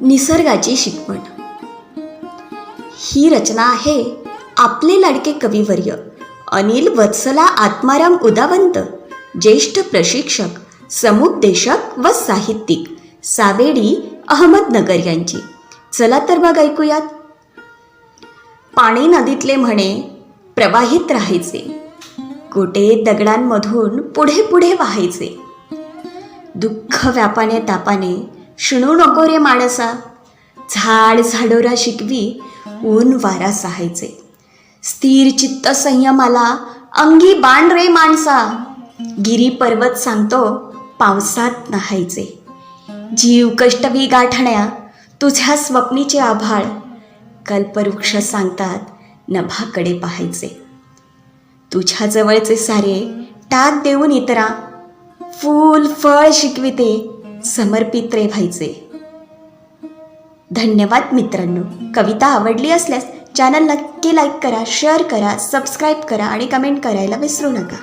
निसर्गाची शिकवण. ही रचना आहे आपले लाडके कविवर्य अनिल वत्सला आत्माराम उदावंत ज्येष्ठ प्रशिक्षक समुपदेशक व साहित्यिक सावेडी अहमदनगर यांची. चला तर मग ऐकूयात. पाणी नदीतले म्हणे प्रवाहित राहायचे. गोटे दगडांमधून पुढे पुढे वाहायचे. दुःख व्यापाने तापाने शिणू नको रे माणसा. झाड झाडोरा शिकवी ऊन वारा सहायचे. स्थिर चित्त संयमाला अंगी बाण रे माणसा. गिरी पर्वत सांगतो पावसात नहायचे. जीव कष्टवी गाठण्या तुझ्या स्वप्नीचे आभाळ. कल्पवृक्ष सांगतात नभाकडे पाहायचे. तुझ्या जवळचे सारे टाक देऊन इतरा. फूल फळ शिकविते समर्पित रे व्हायचे धन्यवाद मित्रांनो. कविता आवडली असल्यास चॅनल नक्की लाईक करा शेअर करा सबस्क्राईब करा आणि कमेंट करायला विसरू नका.